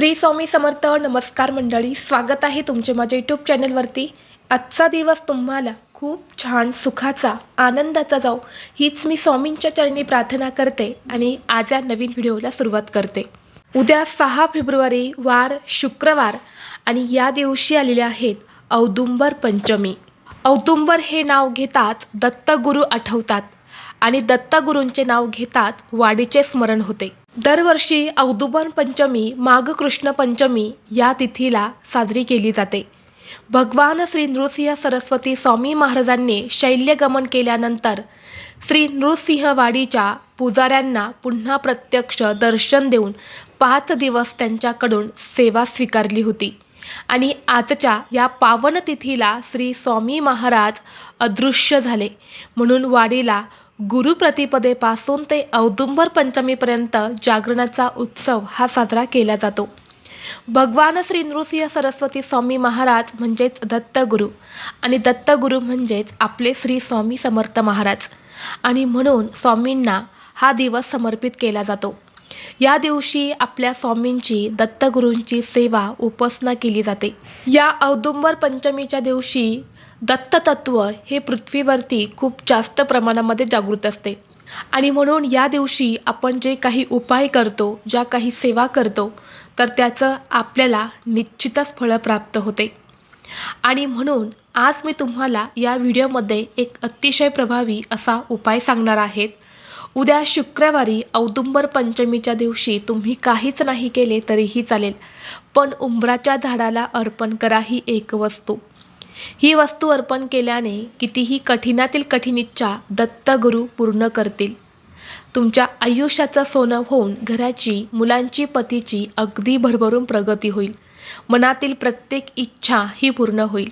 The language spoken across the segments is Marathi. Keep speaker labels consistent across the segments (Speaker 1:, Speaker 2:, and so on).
Speaker 1: श्री स्वामी समर्थ नमस्कार मंडळी स्वागत आहे तुमचे माझ्या यूट्यूब चॅनलवरती आजचा दिवस तुम्हाला खूप छान सुखाचा आनंदाचा जाऊ हीच मी स्वामींच्या चरणी प्रार्थना करते आणि आज या नवीन व्हिडिओला सुरुवात करते. उद्या सहा फेब्रुवारी वार शुक्रवार आणि या दिवशी आलेले आहेत औदुंबर पंचमी. औदुंबर हे नाव घेताच दत्तगुरू आठवतात आणि दत्तगुरूंचे नाव घेतात वाडीचे स्मरण होते. दरवर्षी औदुंबर पंचमी माघ कृष्ण पंचमी या तिथीला साजरी केली जाते. भगवान श्री नृसिंह सरस्वती स्वामी महाराजांनी शैल्यगमन केल्यानंतर श्री नृसिंहवाडीच्या पुजाऱ्यांना पुन्हा प्रत्यक्ष दर्शन देऊन पाच दिवस त्यांच्याकडून सेवा स्वीकारली होती. आणि आजच्या या पावन तिथीला श्री स्वामी महाराज अदृश्य झाले. म्हणून वाडीला गुरुप्रतिपदेपासून ते औदुंबर पंचमीपर्यंत जागरणाचा उत्सव हा साजरा केला जातो. भगवान श्री नृसिंह सरस्वती स्वामी महाराज म्हणजेच दत्तगुरू आणि दत्तगुरू म्हणजेच आपले श्री स्वामी समर्थ महाराज. आणि म्हणून स्वामींना हा दिवस समर्पित केला जातो. या दिवशी आपल्या स्वामींची दत्तगुरूंची सेवा उपासना केली जाते. या औदुंबर पंचमीच्या दिवशी दत्ततत्व हे पृथ्वीवरती खूप जास्त प्रमाणामध्ये जागृत असते. आणि म्हणून या दिवशी आपण जे काही उपाय करतो ज्या काही सेवा करतो तर त्याचं आपल्याला निश्चितच फळं प्राप्त होते. आणि म्हणून आज मी तुम्हाला या व्हिडिओमध्ये एक अतिशय प्रभावी असा उपाय सांगणार आहेत. उद्या शुक्रवारी औदुंबर पंचमीच्या दिवशी तुम्ही काहीच नाही केले तरीही चालेल पण उंबराच्या झाडाला अर्पण करा ही एक वस्तू. ही वस्तू अर्पण केल्याने कितीही कठीणातील कठीण इच्छा दत्तगुरू पूर्ण करतील. तुमच्या आयुष्याचं सोनं होऊन घराची मुलांची पतीची अगदी भरभरून प्रगती होईल. मनातील प्रत्येक इच्छा ही पूर्ण होईल.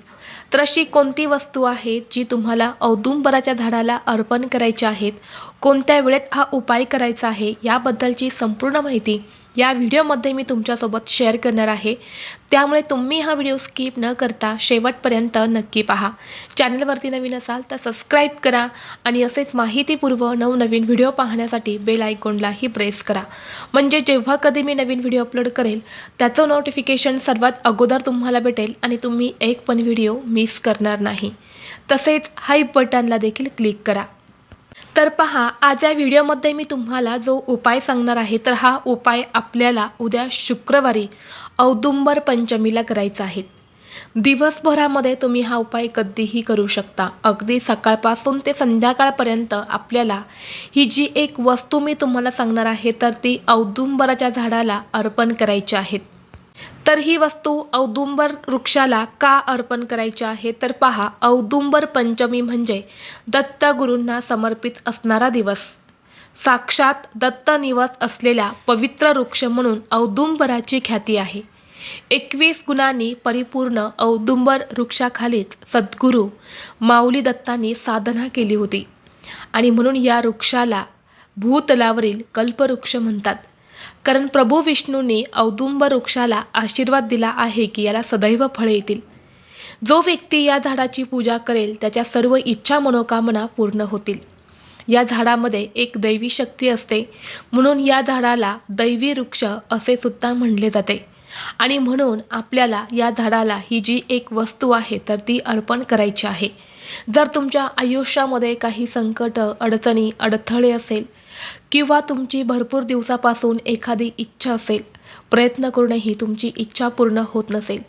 Speaker 1: तर अशी कोणती वस्तू आहे जी तुम्हाला औदुंबराच्या झाडाला अर्पण करायची आहेत? कोणत्या वेळेत हा उपाय करायचा आहे? याबद्दलची संपूर्ण माहिती या व्हिडिओमध्ये मी तुमच्यासोबत शेअर करणार आहे. त्यामुळे तुम्ही हा व्हिडिओ स्किप न करता शेवटपर्यंत नक्की पहा. चॅनलवरती नवीन असाल तर सबस्क्राईब करा आणि असेच माहितीपूर्व नवनवीन व्हिडिओ पाहण्यासाठी बेल आयकॉनलाही प्रेस करा. म्हणजे जेव्हा कधी मी नवीन व्हिडिओ अपलोड करेल त्याचं नोटिफिकेशन सर्वात अगोदर तुम्हाला भेटेल आणि तुम्ही एक पण व्हिडिओ मिस करणार नाही. तसेच हाईप बटनला देखील क्लिक करा. तर पहा आज या व्हिडिओमध्ये मी तुम्हाला जो उपाय सांगणार आहे तर हा उपाय आपल्याला उद्या शुक्रवारी औदुंबर पंचमीला करायचा आहे. दिवसभरामध्ये तुम्ही हा उपाय कधीही करू शकता. अगदी सकाळपासून ते संध्याकाळपर्यंत आपल्याला ही जी एक वस्तू मी तुम्हाला सांगणार आहे तर ती औदुंबराच्या झाडाला अर्पण करायची आहेत तर ही वस्तू औदुंबर वृक्षाला का अर्पण करायची आहे? तर पहा औदुंबर पंचमी म्हणजे दत्तगुरूंना समर्पित असणारा दिवस. साक्षात दत्त निवास असलेल्या पवित्र वृक्ष म्हणून औदुंबराची ख्याती आहे. एकवीस गुणांनी परिपूर्ण औदुंबर वृक्षाखालीच सद्गुरू माऊली दत्तांनी साधना केली होती. आणि म्हणून या वृक्षाला भूतलावरील कल्पवृक्ष म्हणतात. कारण प्रभू विष्णूंनी औदुंब वृक्षाला आशीर्वाद दिला आहे की याला सदैव फळे येतील. जो व्यक्ती या झाडाची पूजा करेल त्याच्या सर्व इच्छा मनोकामना पूर्ण होतील. या झाडामध्ये एक दैवी शक्ती असते. म्हणून या झाडाला दैवी वृक्ष असे सुद्धा म्हणले जाते. आणि म्हणून आपल्याला या झाडाला ही जी एक वस्तू आहे तर ती अर्पण करायची आहे. जर तुमच्या आयुष्यामध्ये काही संकट अडचणी अडथळे असेल किंवा तुमची भरपूर दिवसापासून एखादी इच्छा असेल प्रयत्न करूनही तुमची इच्छा पूर्ण होत नसेल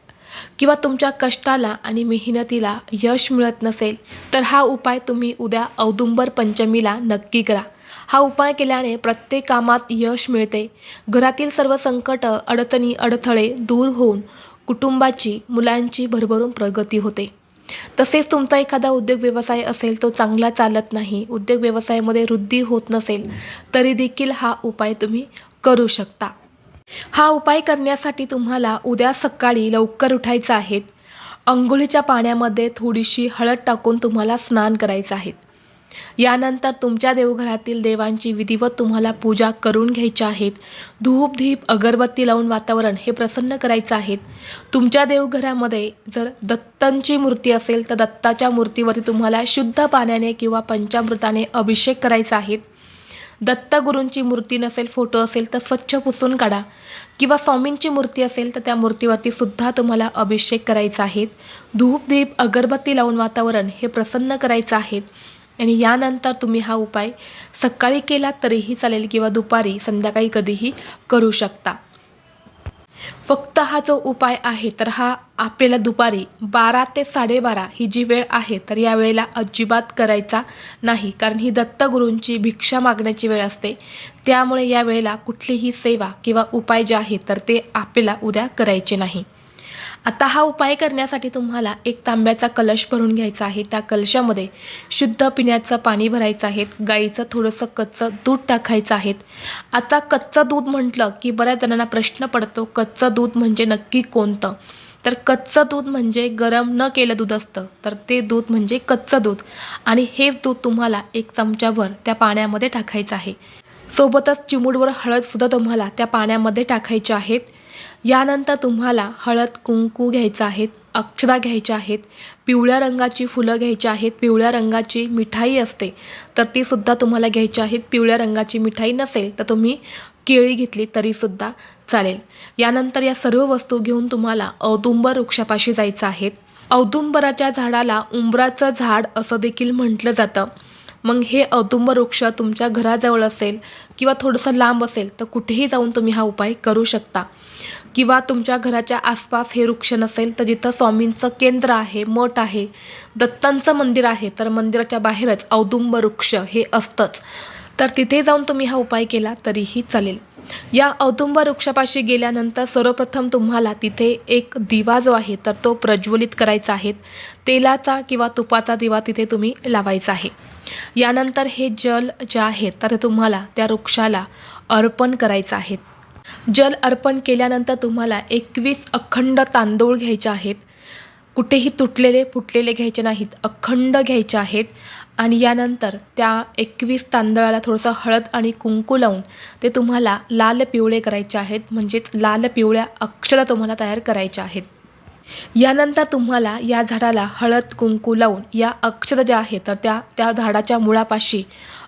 Speaker 1: किंवा तुमच्या कष्टाला आणि मेहनतीला यश मिळत नसेल तर हा उपाय तुम्ही उद्या औदुंबर पंचमीला नक्की करा. हा उपाय केल्याने प्रत्येक कामात यश मिळते. घरातील सर्व संकट अडचणी अडथळे दूर होऊन कुटुंबाची मुलांची भरभरून प्रगती होते. तसेच तुमचा एखादा उद्योग व्यवसाय असेल तो चांगला चालत नाही उद्योग व्यवसायामध्ये वृद्धी होत नसेल तरी देखील हा उपाय तुम्ही करू शकता. हा उपाय करण्यासाठी तुम्हाला उद्या सकाळी लवकर उठायचं आहे. अंघोळीच्या पाण्यामध्ये थोडीशी हळद टाकून तुम्हाला स्नान करायचं आहे. यानंतर तुमच्या देवघरातील देवांची विधिवत तुम्हाला पूजा करून घ्यायच्या आहेत. धूप धीप अगरबत्ती लावून वातावरण हे प्रसन्न करायचं आहे तुमच्या देवघरामध्ये जर दत्तांची मूर्ती असेल तर दत्ताच्या मूर्तीवरती तुम्हाला शुद्ध पाण्याने किंवा पंचामृताने अभिषेक करायचा आहे दत्तगुरूंची मूर्ती नसेल फोटो असेल तर स्वच्छ पुसून काढा. किंवा स्वामींची मूर्ती असेल तर त्या मूर्तीवरती सुद्धा तुम्हाला अभिषेक करायचा आहे धूप दीप अगरबत्ती लावून वातावरण हे प्रसन्न करायचं आहे आणि यानंतर तुम्ही हा उपाय सकाळी केला तरीही चालेल किंवा दुपारी संध्याकाळी कधीही करू शकता. फक्त हा जो उपाय आहे तर हा आपल्याला दुपारी बारा ते साडेबारा ही जी वेळ आहे तर या वेळेला अजिबात करायचा नाही. कारण ही दत्तगुरूंची भिक्षा मागण्याची वेळ असते. त्यामुळे या वेळेला कुठलीही सेवा किंवा उपाय जे आहे तर ते आपल्याला उद्या करायचे नाही. आता हा उपाय करण्यासाठी तुम्हाला एक तांब्याचा कलश भरून घ्यायचा आहे. त्या कलशामध्ये शुद्ध पिण्याचं पाणी भरायचं आहे. गाईचं थोडंसं कच्चं दूध टाकायचं आहे. आता कच्चं दूध म्हटलं की बऱ्याच जणांना प्रश्न पडतो कच्चं दूध म्हणजे नक्की कोणतं? तर कच्चं दूध म्हणजे गरम न केलं दूध असतं तर ते दूध म्हणजे कच्चं दूध. आणि हेच दूध तुम्हाला एक चमचाभर त्या पाण्यामध्ये टाकायचं आहे. सोबतच चिमूडवर हळदसुद्धा तुम्हाला त्या पाण्यामध्ये टाकायचे आहेत. यानंतर तुम्हाला हळद कुंकू घ्यायचं आहेत अक्षदा घ्यायच्या आहेत पिवळ्या रंगाची फुलं घ्यायची आहेत पिवळ्या रंगाची मिठाई असते तर ती सुद्धा तुम्हाला घ्यायची आहेत. पिवळ्या रंगाची मिठाई नसेल तर तुम्ही केळी घेतली तरीसुद्धा चालेल. यानंतर या सर्व वस्तू घेऊन तुम्हाला औदुंबर वृक्षापाशी जायचं आहे. औदुंबराच्या झाडाला उंबराचं झाड असं देखील म्हटलं जातं. मग हे औदुंब वृक्ष तुमच्या घराजवळ असेल किंवा थोडंसं लांब असेल तर कुठेही जाऊन तुम्ही हा उपाय करू शकता. किंवा तुमच्या घराच्या आसपास हे वृक्ष नसेल तर जिथं स्वामींचं केंद्र आहे मठ आहे दत्तांचं मंदिर आहे तर मंदिराच्या बाहेरच औदुंब वृक्ष हे असतंच. तर तिथे जाऊन तुम्ही हा उपाय केला तरीही चालेल. या औतुंब वृक्षापाशी गेल्यानंतर सर्वप्रथम तुम्हाला तिथे एक दिवा जो आहे तर तो प्रज्वलित करायचा आहे. तेलाचा किंवा तुपाचा दिवा तिथे तुम्ही लावायचा आहे. यानंतर हे जल जे आहे तर तुम्हाला त्या वृक्षाला अर्पण करायचं आहे. जल अर्पण केल्यानंतर तुम्हाला एकवीस अखंड तांदूळ घ्यायचे आहेत. कुठेही तुटलेले फुटलेले घ्यायचे नाहीत. अखंड घ्यायचे आहेत. आणि यानंतर त्या एकवीस तांदळाला थोडंसं हळद आणि कुंकू लावून ते तुम्हाला लाल पिवळे करायचे आहेत. म्हणजेच लाल पिवळ्या अक्षरा तुम्हाला तयार करायच्या आहेत. यानंतर तुम्हाला या झाडाला हळद कुंकू लावून या अक्षर ज्या आहेत तर त्या त्या झाडाच्या मुळापाशी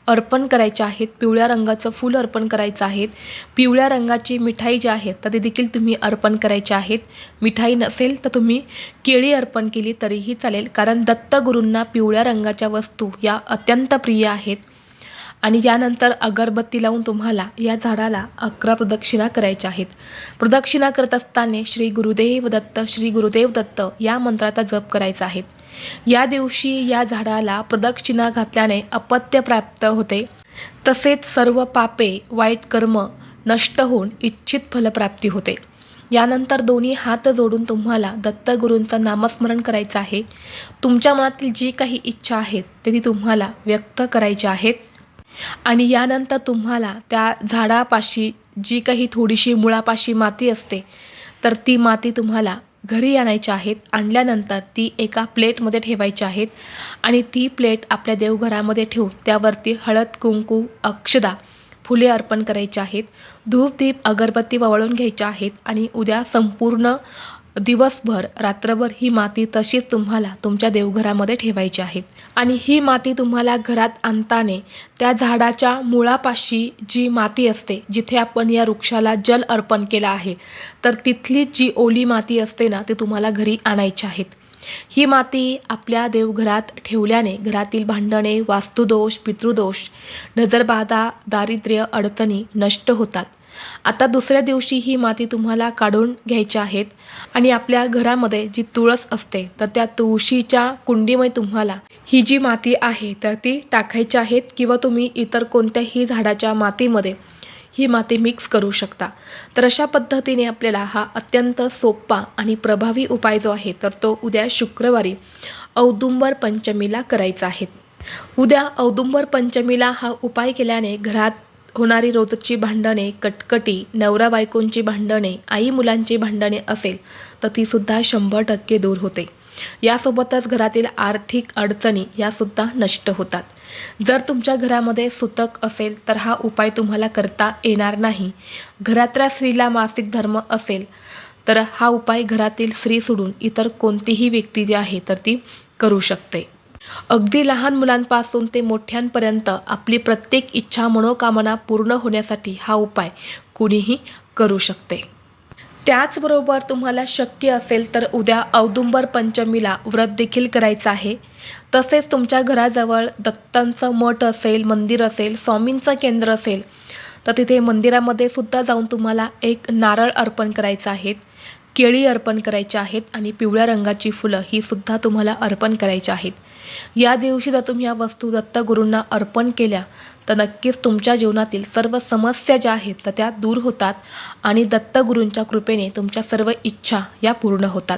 Speaker 1: अर्पण करायच्या आहेत पिवळ्या रंगाचं फूल अर्पण करायचं आहेत. पिवळ्या रंगाची मिठाई जी आहे तर ते देखील तुम्ही अर्पण करायचे आहेत. मिठाई नसेल तर तुम्ही केळी अर्पण केली तरीही चालेल कारण दत्तगुरूंना पिवळ्या रंगाच्या वस्तू या अत्यंत प्रिय आहेत. आणि यानंतर अगरबत्ती लावून तुम्हाला या झाडाला अकरा प्रदक्षिणा करायच्या आहेत. प्रदक्षिणा करत असताना श्री गुरुदेव दत्त श्री गुरुदेव दत्त या मंत्राचा जप करायचा आहे. या दिवशी या झाडाला प्रदक्षिणा घातल्याने अपत्य प्राप्त होते. तसेच सर्व पापे वाईट कर्म नष्ट होऊन इच्छित फलप्राप्ती होते. यानंतर दोन्ही हात जोडून तुम्हाला दत्तगुरूंचं नामस्मरण करायचं आहे. तुमच्या मनातील जी काही इच्छा आहेत ते ती तुम्हाला व्यक्त करायची आहेत. आणि यानंतर तुम्हाला त्या झाडापाशी जी काही थोडीशी मुळापाशी माती असते तर ती माती तुम्हाला घरी आणायची आहेत. आणल्यानंतर ती एका प्लेटमध्ये ठेवायची आहेत आणि ती प्लेट आपल्या देवघरामध्ये ठेवून त्यावरती हळद कुंकू अक्षदा फुले अर्पण करायची आहेत. धूप दीप अगरबत्ती वळून घ्यायच्या आहेत आणि उद्या संपूर्ण दिवसभर रात्रभर ही माती तशीच तुम्हाला तुमच्या देवघरामध्ये ठेवायची आहेत आणि ही माती तुम्हाला घरात आणताने त्या झाडाच्या मुळापाशी जी माती असते जिथे आपण या वृक्षाला जल अर्पण केलं आहे तर तिथली जी ओली माती असते ना ती तुम्हाला घरी आणायची आहेत. ही माती आपल्या देवघरात ठेवल्याने घरातील भांडणे वास्तुदोष पितृदोष नजरबाधा दारिद्र्य अडचणी नष्ट होतात. आता दुसऱ्या दिवशी ही माती तुम्हाला काढून घ्यायची आहेत आणि आपल्या घरामध्ये जी तुळस असते तर त्या तुळशीच्या कुंडीमध्ये तुम्हाला ही जी माती आहे तर ती टाकायची आहेत किंवा तुम्ही इतर कोणत्याही झाडाच्या मातीमध्ये ही माती मिक्स करू शकता. तर अशा पद्धतीने आपल्याला हा अत्यंत सोपा आणि प्रभावी उपाय जो आहे तर तो उद्या शुक्रवारी औदुंबर पंचमीला करायचा आहे. उद्या औदुंबर पंचमीला हा उपाय केल्याने घरात होणारी रोजची भांडणे कटकटी नवरा बायकोंची भांडणे आई मुलांची भांडणे असेल तर तीसुद्धा शंभर टक्के दूर होते. यासोबतच घरातील आर्थिक अडचणी यासुद्धा नष्ट होतात. जर तुमच्या घरामध्ये सुतक असेल तर हा उपाय तुम्हाला करता येणार नाही. घरातल्या स्त्रीला मासिक धर्म असेल तर हा उपाय घरातील स्त्री सोडून इतर कोणतीही व्यक्ती जी आहे तर ती करू शकते. अगदी लहान मुलांपासून ते मोठ्यांपर्यंत आपली प्रत्येक इच्छा मनोकामना पूर्ण होण्यासाठी हा उपाय कुणीही करू शकते. त्याचबरोबर तुम्हाला शक्य असेल तर उद्या औदुंबर पंचमीला व्रत देखील करायचं आहे. तसेच तुमच्या घराजवळ दत्तांचं मठ असेल मंदिर असेल स्वामींचं केंद्र असेल तर तिथे मंदिरामध्ये सुद्धा जाऊन तुम्हाला एक नारळ अर्पण करायचं आहे. केळी अर्पण करायची आहेत आणि पिवळ्या रंगाची फुलं ही सुद्धा तुम्हाला अर्पण करायची आहेत. या दिवशी जर तुम्ही या वस्तू दत्तगुरूंना अर्पण केल्या तर नक्कीच तुमच्या जीवनातील सर्व समस्या ज्या आहेत तर त्या दूर होतात आणि दत्तगुरूंच्या कृपेने तुमच्या सर्व इच्छा या पूर्ण होतात.